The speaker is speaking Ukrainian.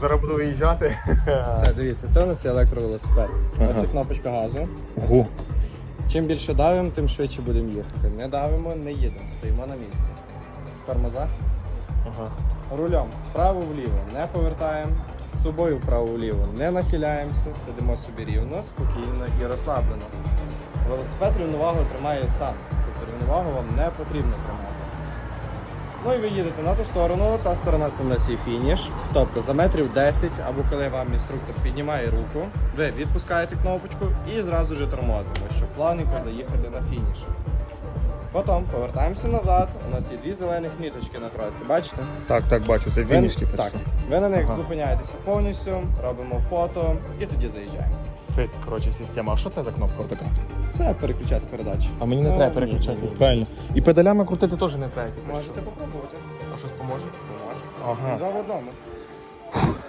Зараз буду виїжджати. Все, дивіться, це у нас є електровелосипед. Ага. Ось є кнопочка газу. Ось. Чим більше давимо, тим швидше будемо їхати. Не давимо, не їдемо, стоїмо на місці. Тормоза. Ага. Рулем вправо-вліво не повертаємо, з собою вправо-вліво не нахиляємося, сидимо собі рівно, спокійно і розслаблено. Велосипед рівновагу тримає сам, тобто рівновагу вам не потрібно тримати. Ну і ви їдете на ту сторону, та сторона це в нас є фініш. Тобто за метрів 10, або коли вам інструктор піднімає руку, ви відпускаєте кнопочку і зразу ж тормозимо, щоб плавненько заїхати на фініш. Потім повертаємося назад. У нас є дві зелених міточки на трасі, бачите? Так, так, бачу, це Ви- фініш, типу. так. що? Ви на них Ага. зупиняєтеся повністю, робимо фото і тоді заїжджаємо. Фест, коротше, система. А що це за кнопка така? Це переключати передачі. А мені не Ну, треба переключати. ні, ні. Правильно. І педалями крутити теж не треба. Можете попробувати. А щось поможе? Поможе. Ага. Два в одному.